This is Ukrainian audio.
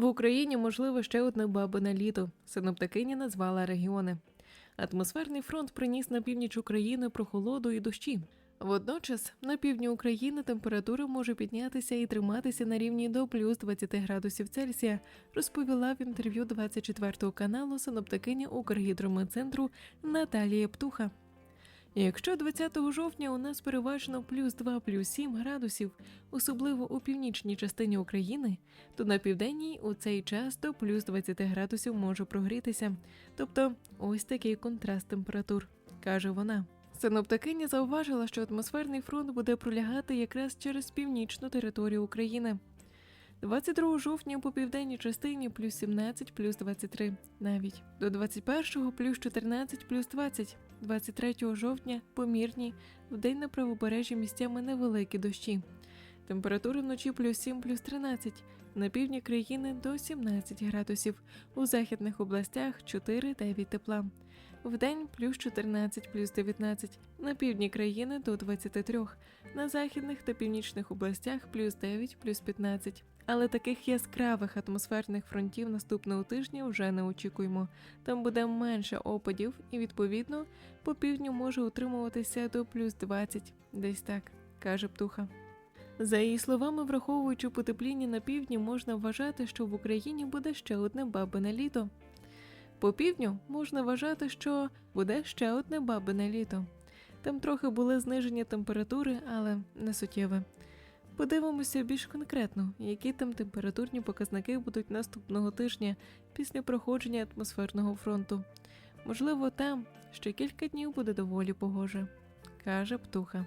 В Україні можливо ще одне бабине літо. Синоптикиня назвала регіони. Атмосферний фронт приніс на північ України прохолоду і дощі. Водночас на півдні України температура може піднятися і триматися на рівні до плюс 20 градусів Цельсія, розповіла в інтерв'ю 24 каналу синоптикиня Укргідрометцентру Наталія Птуха. Якщо 20 жовтня у нас переважно плюс 2 плюс 7 градусів, особливо у північній частині України, то на південній у цей час до плюс 20 градусів може прогрітися. Тобто ось такий контраст температур, каже вона. Синоптикиня зауважила, що атмосферний фронт буде пролягати якраз через північну територію України. 22 жовтня по південній частині плюс 17, плюс 23 навіть. До 21 плюс 14, плюс 20. 23 жовтня помірні, вдень на правобережжі місцями невеликі дощі. Температура вночі плюс 7, плюс 13. На півдні країни до 17 градусів. У західних областях 4-9 тепла. Вдень плюс 14, плюс 19. На півдні країни до 23. На західних та північних областях плюс 9, плюс 15. Але таких яскравих атмосферних фронтів наступного тижня вже не очікуємо. Там буде менше опадів, і відповідно по півдню може утримуватися до плюс 20, десь так, каже птуха. За її словами, враховуючи потепління на півдні, можна вважати, що в Україні буде ще одне бабине літо. По півдню можна вважати, що буде ще одне бабине літо. Там трохи були знижені температури, але не суттєве. Подивимося більш конкретно, які там температурні показники будуть наступного тижня після проходження атмосферного фронту. Можливо, там ще кілька днів буде доволі погоже, каже птуха.